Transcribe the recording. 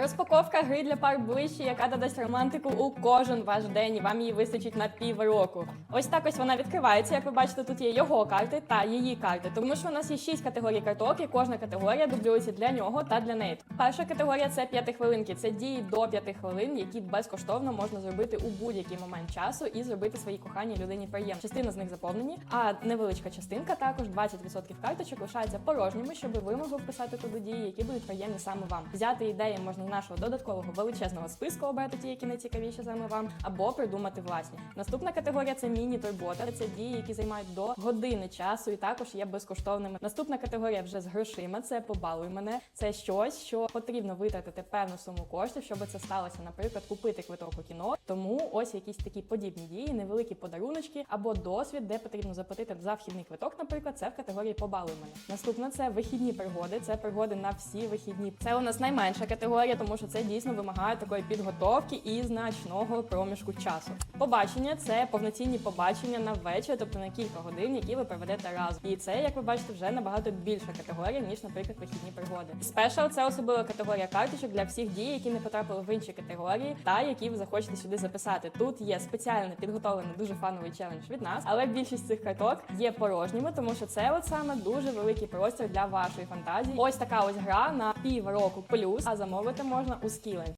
Розпаковка гри для пар ближче, яка додасть романтику у кожен ваш день, і вам її вистачить на півроку. Ось так ось вона відкривається. Як ви бачите, тут є його карти та її карти, тому що у нас є шість категорій карток, і кожна категорія дублюється для нього та для неї. Перша категорія це п'ятихвилинки. Це дії до п'яти хвилин, які безкоштовно можна зробити у будь-який момент часу і зробити своїй коханій людині приємно. Частина з них заповнені, а невеличка частинка, також 20% карточок лишається порожніми, щоб ви могли вписати туди дії, які будуть приємні саме вам. Взяти ідеї можна нашого додаткового величезного списку, обрати ті, які найцікавіші саме вам, або придумати власні. Наступна категорія це міні-турбота. Це дії, які займають до години часу, і також є безкоштовними. Наступна категорія вже з грошима. Це побалуй мене. Це щось, що потрібно витратити певну суму коштів, щоб це сталося, наприклад, купити квиток у кіно. Тому ось якісь такі подібні дії, невеликі подаруночки або досвід, де потрібно заплатити за вхідний квиток, наприклад, це в категорії побалуй мене. Наступна це вихідні пригоди. Це пригоди на всі вихідні. Це у нас найменша категорія, тому що це дійсно вимагає такої підготовки і значного проміжку часу. Побачення це повноцінні побачення на вечір, тобто на кілька годин, які ви проведете разом. І це, як ви бачите, вже набагато більша категорія, ніж, наприклад, вихідні пригоди. Спешал це особлива категорія карточок для всіх дій, які не потрапили в інші категорії, та які ви захочете сюди записати. Тут є спеціально підготовлений дуже фановий челендж від нас, але більшість цих карток є порожніми, тому що це от саме дуже великий простір для вашої фантазії. Ось така ось гра на півроку плюс, а замовити можна у Skilling.